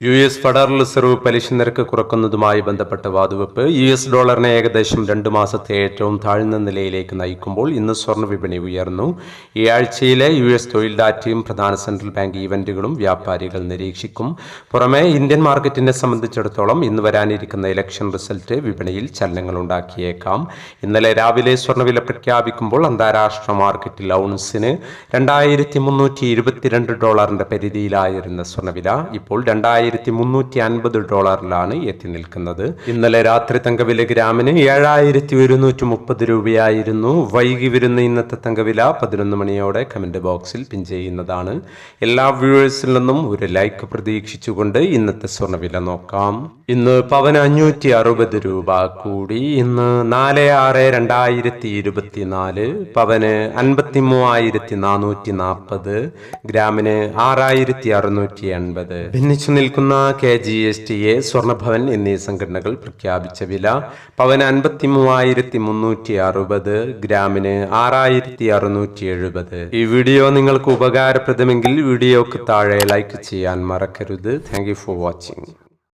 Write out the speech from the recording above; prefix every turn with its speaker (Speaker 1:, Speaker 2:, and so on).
Speaker 1: U S federal reserve പലിശ നിരക്ക് കുറക്കുന്നതുമായി ബന്ധപ്പെട്ട വാതുവെപ്പ് യു എസ് ഡോളറിനെ ഏകദേശം രണ്ട് മാസത്തെ ഏറ്റവും താഴ്ന്ന നിലയിലേക്ക് നയിക്കുമ്പോൾ ഇന്ന് സ്വർണ വിപണി ഉയർന്നു. ഈ ആഴ്ചയിലെ യു എസ് തൊഴിൽ ഡാറ്റയും പ്രധാന സെൻട്രൽ ബാങ്ക് ഇവന്റുകളും വ്യാപാരികൾ നിരീക്ഷിക്കും. പുറമെ ഇന്ത്യൻ മാർക്കറ്റിനെ സംബന്ധിച്ചിടത്തോളം ഇന്ന് വരാനിരിക്കുന്ന ഇലക്ഷൻ റിസൾട്ട് വിപണിയിൽ ചലനങ്ങൾ ഉണ്ടാക്കിയേക്കാം. ഇന്നലെ രാവിലെ സ്വർണവില പ്രഖ്യാപിക്കുമ്പോൾ അന്താരാഷ്ട്ര മാർക്കറ്റിൽ ഔൺസിന് രണ്ടായിരത്തി മുന്നൂറ്റി ഇരുപത്തിരണ്ട് ഡോളറിന്റെ പരിധിയിലായിരുന്ന സ്വർണവില ഇപ്പോൾ രണ്ടായിരത്തി മുന്നൂറ്റി അൻപത് ഡോളറിലാണ് എത്തി നിൽക്കുന്നത്. ഇന്നലെ രാത്രി തങ്കവില ഗ്രാമിന് ഏഴായിരത്തി ഒരുന്നൂറ്റി മുപ്പത് രൂപയായിരുന്നു. വൈകി വരുന്ന ഇന്നത്തെ തങ്കവില പതിനൊന്ന് മണിയോടെ കമന്റ് ബോക്സിൽ പിൻ ചെയ്യുന്നതാണ്. എല്ലാ വ്യൂവേഴ്സിൽ നിന്നും ഒരു ലൈക്ക് പ്രതീക്ഷിച്ചുകൊണ്ട് ഇന്നത്തെ സ്വർണവില നോക്കാം. ഇന്ന് പവന് അഞ്ഞൂറ്റി അറുപത് രൂപ കൂടി. ഇന്ന് നാല് ആറ് രണ്ടായിരത്തി ഇരുപത്തിനാല് പവന് അൻപത്തി മൂവായിരത്തി നാനൂറ്റി നാൽപ്പത് ഗ്രാമിന് ആറായിരത്തി അറുന്നൂറ്റി എൺപത് ഭിന്നിച്ചു നിൽക്കുന്ന K G S T A Swarnabhavan എന്നീ സംഘടനകൾ പ്രഖ്യാപിച്ച വില പവൻ അൻപത്തി മൂവായിരത്തി മുന്നൂറ്റി അറുപത് ഗ്രാമിന് ആറായിരത്തി അറുന്നൂറ്റി എഴുപത് ഈ വീഡിയോ നിങ്ങൾക്ക് ഉപകാരപ്രദമെങ്കിൽ വീഡിയോക്ക് താഴെ ലൈക്ക് ചെയ്യാൻ മറക്കരുത്. Thank for watching